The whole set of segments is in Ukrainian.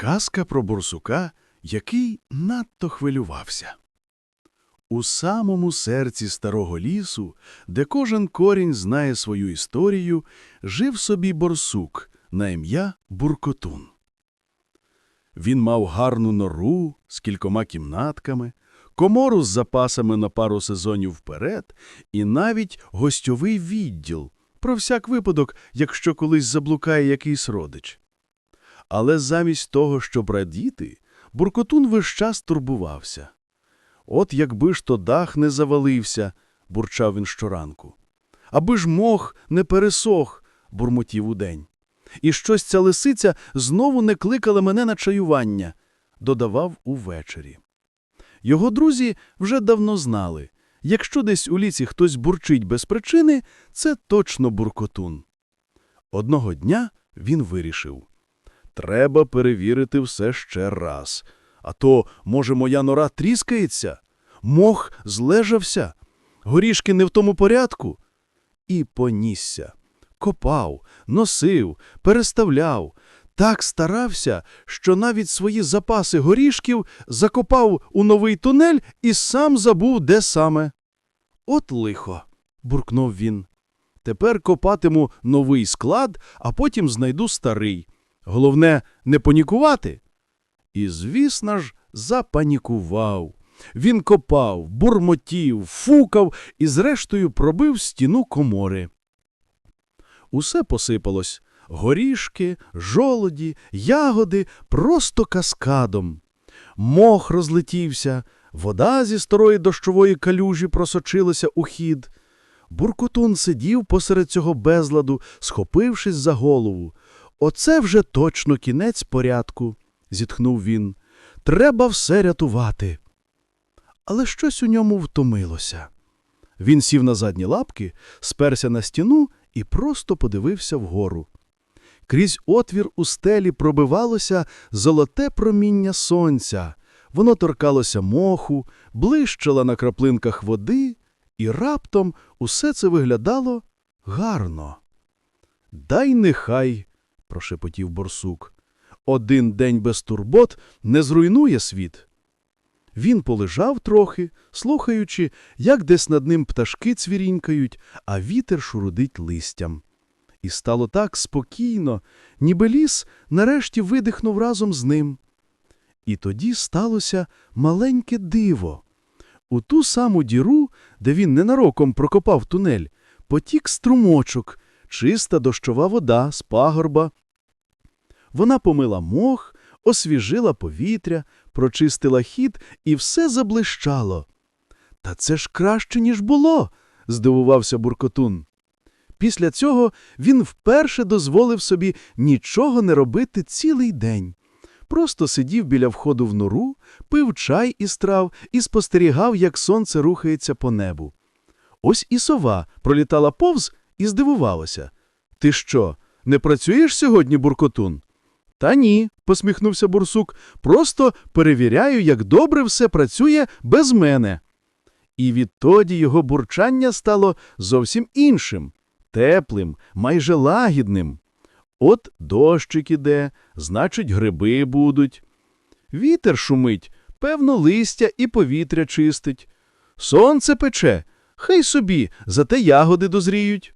Казка про бурсука, який надто хвилювався. У самому серці старого лісу, де кожен корінь знає свою історію, жив собі борсук на ім'я Буркотун. Він мав гарну нору з кількома кімнатками, комору з запасами на пару сезонів вперед і навіть гостьовий відділ, про всяк випадок, якщо колись заблукає якийсь родич. Але замість того, щоб радіти, Буркотун весь час турбувався. От якби ж то дах не завалився, бурчав він щоранку. Аби ж мох не пересох, бурмотів удень. І щось ця лисиця знову не кликала мене на чаювання, додавав увечері. Його друзі вже давно знали, якщо десь у лісі хтось бурчить без причини, це точно буркотун. Одного дня він вирішив. Треба перевірити все ще раз. А то, може, моя нора тріскається? Мох злежався? Горішки не в тому порядку? І понісся. Копав, носив, переставляв. Так старався, що навіть свої запаси горішків закопав у новий тунель і сам забув, де саме. От лихо, буркнув він. Тепер копатиму новий склад, а потім знайду старий. Головне, не панікувати. І, звісно ж, запанікував. Він копав, бурмотів, фукав і, зрештою, пробив стіну комори. Усе посипалось – горішки, жолоді, ягоди просто каскадом. Мох розлетівся, вода зі старої дощової калюжі просочилася у хід. Буркутун сидів посеред цього безладу, схопившись за голову. Оце вже точно кінець порядку, зітхнув він. Треба все рятувати. Але щось у ньому втомилося. Він сів на задні лапки, сперся на стіну і просто подивився вгору. Крізь отвір у стелі пробивалося золоте проміння сонця. Воно торкалося моху, блищало на краплинках води, і раптом усе це виглядало гарно. Дай нехай, прошепотів борсук. Один день без турбот не зруйнує світ. Він полежав трохи, слухаючи, як десь над ним пташки цвірінькають, а вітер шурудить листям. І стало так спокійно, ніби ліс нарешті видихнув разом з ним. І тоді сталося маленьке диво. У ту саму діру, де він ненароком прокопав тунель, потік струмочок, чиста дощова вода з пагорба. Вона помила мох, освіжила повітря, прочистила хід, і все заблищало. Та це ж краще, ніж було, здивувався Буркотун. Після цього він вперше дозволив собі нічого не робити цілий день. Просто сидів біля входу в нору, пив чай із трав і спостерігав, як сонце рухається по небу. Ось і сова пролітала повз і здивувалася. Ти що, не працюєш сьогодні, Буркотун? Та ні, посміхнувся бурсук, просто перевіряю, як добре все працює без мене. І відтоді його бурчання стало зовсім іншим, теплим, майже лагідним. От дощик іде, значить, гриби будуть. Вітер шумить, певно, листя і повітря чистить. Сонце пече, хай собі, зате ягоди дозріють.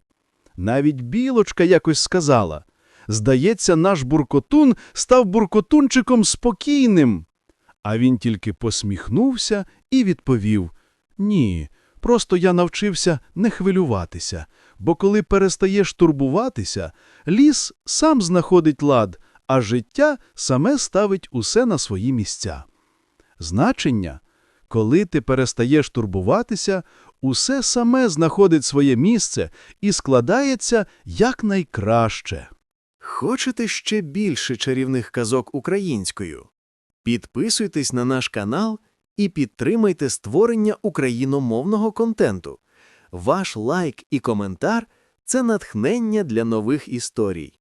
Навіть білочка якось сказала Здається, наш буркотун став буркотунчиком спокійним. А він тільки посміхнувся і відповів Ні, просто я навчився не хвилюватися, бо коли перестаєш турбуватися, ліс сам знаходить лад, а життя саме ставить усе на свої місця. Значення – коли ти перестаєш турбуватися, усе саме знаходить своє місце і складається якнайкраще. Хочете ще більше чарівних казок українською? Підписуйтесь на наш канал і підтримайте створення україномовного контенту. Ваш лайк і коментар це натхнення для нових історій.